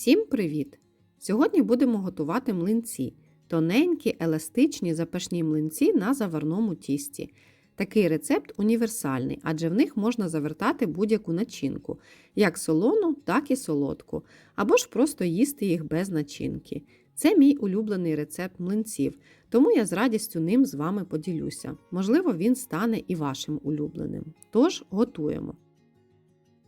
Всім привіт! Сьогодні будемо готувати млинці. Тоненькі, еластичні запашні млинці на заварному тісті. Такий рецепт універсальний, адже в них можна завертати будь-яку начинку, як солону, так і солодку, або ж просто їсти їх без начинки. Це мій улюблений рецепт млинців, тому я з радістю ним з вами поділюся. Можливо, він стане і вашим улюбленим. Тож готуємо.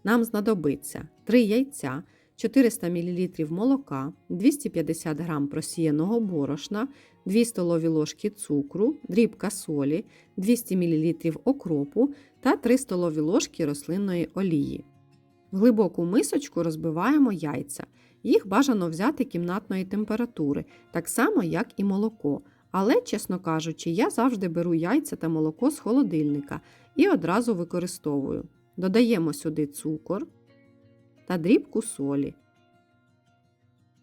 Нам знадобиться 3 яйця. 400 мл молока, 250 г просіяного борошна, 2 столові ложки цукру, дрібка солі, 200 мл окропу та 3 столові ложки рослинної олії. В глибоку мисочку розбиваємо яйця. Їх бажано взяти кімнатної температури, так само, як і молоко. Але, чесно кажучи, я завжди беру яйця та молоко з холодильника і одразу використовую. Додаємо сюди цукор та дрібку солі.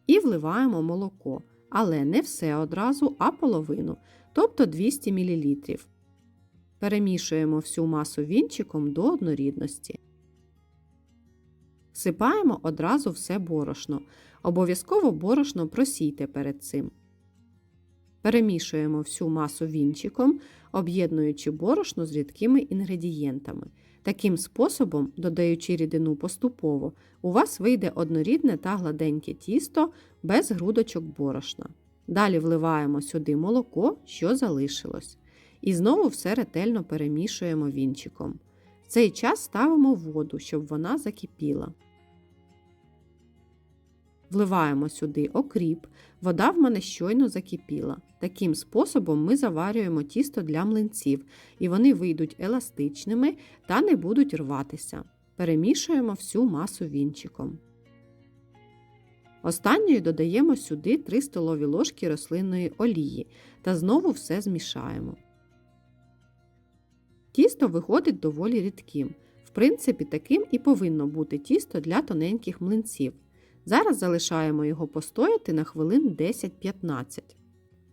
І вливаємо молоко, але не все одразу, а половину, тобто 200 мл. Перемішуємо всю масу вінчиком до однорідності. Всипаємо одразу все борошно. Обов'язково борошно просійте перед цим. Перемішуємо всю масу вінчиком, об'єднуючи борошно з рідкими інгредієнтами. Таким способом, додаючи рідину поступово, у вас вийде однорідне та гладеньке тісто без грудочок борошна. Далі вливаємо сюди молоко, що залишилось. І знову все ретельно перемішуємо вінчиком. В цей час ставимо воду, щоб вона закипіла. Вливаємо сюди окріп, вода в мене щойно закипіла. Таким способом ми заварюємо тісто для млинців, і вони вийдуть еластичними та не будуть рватися. Перемішуємо всю масу вінчиком. Останньою додаємо сюди 3 столові ложки рослинної олії та знову все змішаємо. Тісто виходить доволі рідким. В принципі, таким і повинно бути тісто для тоненьких млинців. Зараз залишаємо його постояти на хвилин 10-15.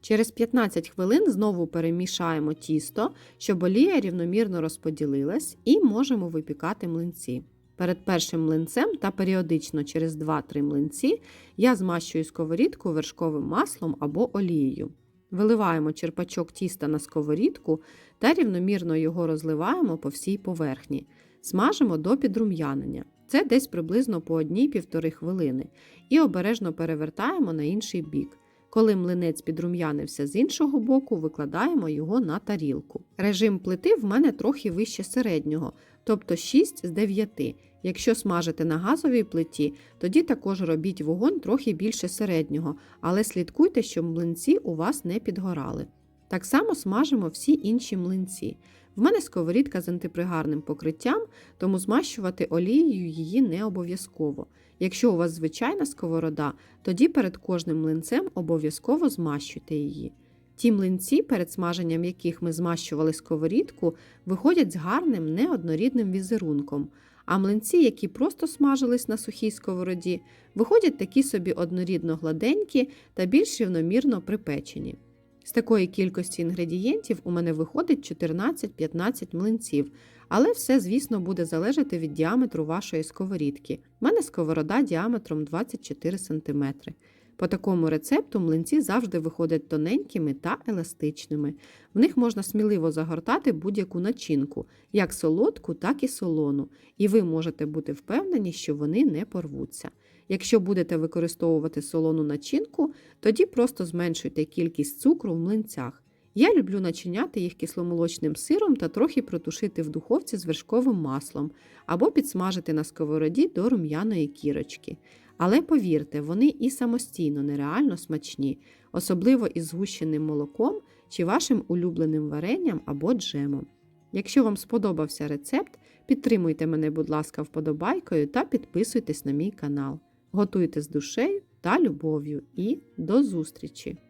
Через 15 хвилин знову перемішаємо тісто, щоб олія рівномірно розподілилась, і можемо випікати млинці. Перед першим млинцем та періодично через 2-3 млинці я змащую сковорідку вершковим маслом або олією. Виливаємо черпачок тіста на сковорідку та рівномірно його розливаємо по всій поверхні. Смажимо до підрум'янення. Це десь приблизно по 1-1,5 хвилини. І обережно перевертаємо на інший бік. Коли млинець підрум'янився з іншого боку, викладаємо його на тарілку. Режим плити в мене трохи вище середнього, тобто 6 з 9. Якщо смажите на газовій плиті, тоді також робіть вогонь трохи більше середнього, але слідкуйте, щоб млинці у вас не підгорали. Так само смажимо всі інші млинці. В мене сковорідка з антипригарним покриттям, тому змащувати олією її не обов'язково. Якщо у вас звичайна сковорода, тоді перед кожним млинцем обов'язково змащуйте її. Ті млинці, перед смаженням яких ми змащували сковорідку, виходять з гарним неоднорідним візерунком, а млинці, які просто смажились на сухій сковороді, виходять такі собі однорідно гладенькі та більш рівномірно припечені. З такої кількості інгредієнтів у мене виходить 14-15 млинців, але все, звісно, буде залежати від діаметру вашої сковорідки. У мене сковорода діаметром 24 см. По такому рецепту млинці завжди виходять тоненькими та еластичними. В них можна сміливо загортати будь-яку начинку, як солодку, так і солону, і ви можете бути впевнені, що вони не порвуться. Якщо будете використовувати солону начинку, тоді просто зменшуйте кількість цукру в млинцях. Я люблю начиняти їх кисломолочним сиром та трохи протушити в духовці з вершковим маслом або підсмажити на сковороді до рум'яної кірочки. Але повірте, вони і самостійно нереально смачні, особливо із згущеним молоком чи вашим улюбленим варенням або джемом. Якщо вам сподобався рецепт, підтримуйте мене, будь ласка, вподобайкою та підписуйтесь на мій канал. Готуйте з душею та любов'ю і до зустрічі!